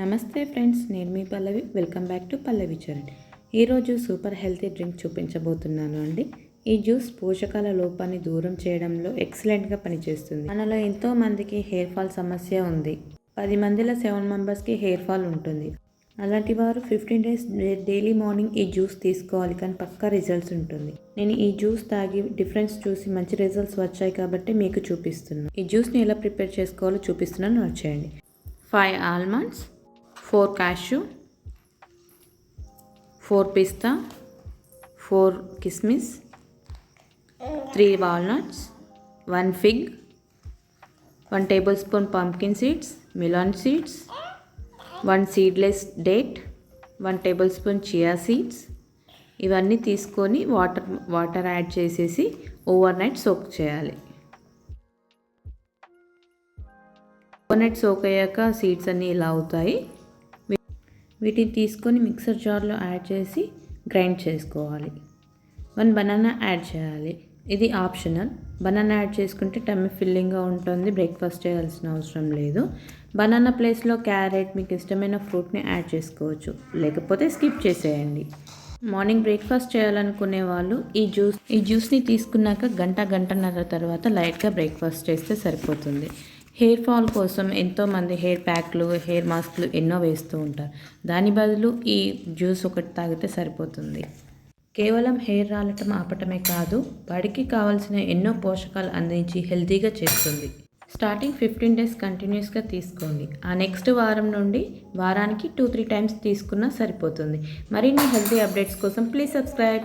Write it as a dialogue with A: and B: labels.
A: నమస్తే ఫ్రెండ్స్ నేను మీ Pallavi. Welcome back to Pallavi Charan. ఈరోజు సూపర్ హెల్తీ డ్రింక్ చూపించబోతున్నాను అండి. ఈ జ్యూస్ పోషకాల లోపాన్ని దూరం చేయడంలో ఎక్సలెంట్గా పనిచేస్తుంది. మనలో ఎంతో మందికి హెయిర్ ఫాల్ సమస్య ఉంది. పది మందిలో సెవెన్ మెంబర్స్కి హెయిర్ ఫాల్ ఉంటుంది. అలాంటి వారు ఫిఫ్టీన్ డేస్ డైలీ మార్నింగ్ ఈ జ్యూస్ తీసుకోవాలి కానీ పక్కా రిజల్ట్స్ ఉంటుంది. నేను ఈ జ్యూస్ తాగి డిఫరెన్స్ చూసి మంచి రిజల్ట్స్ వచ్చాయి కాబట్టి మీకు చూపిస్తున్నాను. ఈ జ్యూస్ని ఎలా ప్రిపేర్ చేసుకోవాలో చూపిస్తున్నాను. వచ్చేయండి five almonds four cashew four పిస్తా ఫోర్ కిస్మిస్ three walnuts one fig one table spoon pumpkin seeds melon seeds one seedless date one table spoon chia seeds. ఇవన్నీ తీసుకొని వాటర్ వాటర్ యాడ్ చేసేసి ఓవర్ నైట్ సోక్ చేయాలి. Overnight soak అయ్యాక seeds అన్నీ ఇలా అవుతాయి. వీటిని తీసుకొని మిక్సర్ జార్లో యాడ్ చేసి గ్రైండ్ చేసుకోవాలి. వన్ బనానా యాడ్ చేయాలి. ఇది ఆప్షనల్. బనానా యాడ్ చేసుకుంటే టమ్మి ఫిల్లింగ్గా ఉంటుంది. బ్రేక్ఫాస్ట్ చేయాల్సిన అవసరం లేదు. బనానా ప్లేస్లో క్యారెట్ మీకు ఇష్టమైన ఫ్రూట్ని యాడ్ చేసుకోవచ్చు. లేకపోతే స్కిప్ చేసేయండి. మార్నింగ్ బ్రేక్ఫాస్ట్ చేయాలనుకునే వాళ్ళు ఈ జ్యూస్ ఈ జ్యూస్ని తీసుకున్నాక గంట గంటన్నర తర్వాత లైట్గా బ్రేక్ఫాస్ట్ చేస్తే సరిపోతుంది. హెయిర్ ఫాల్ కోసం ఎంతోమంది హెయిర్ ప్యాక్లు హెయిర్ మాస్క్లు ఎన్నో వేస్తూ ఉంటారు. దాని బదులు ఈ జ్యూస్ ఒకటి తాగితే సరిపోతుంది. కేవలం హెయిర్ రాలటం ఆపటమే కాదు బడికి కావాల్సిన ఎన్నో పోషకాలు అందించి హెల్తీగా చేస్తుంది. స్టార్టింగ్ ఫిఫ్టీన్ డేస్ కంటిన్యూస్గా తీసుకోండి. ఆ నెక్స్ట్ వారం నుండి వారానికి టూ త్రీ టైమ్స్ తీసుకున్నా సరిపోతుంది. మరిన్ని హెల్తీ అప్డేట్స్ కోసం ప్లీజ్ సబ్స్క్రైబ్.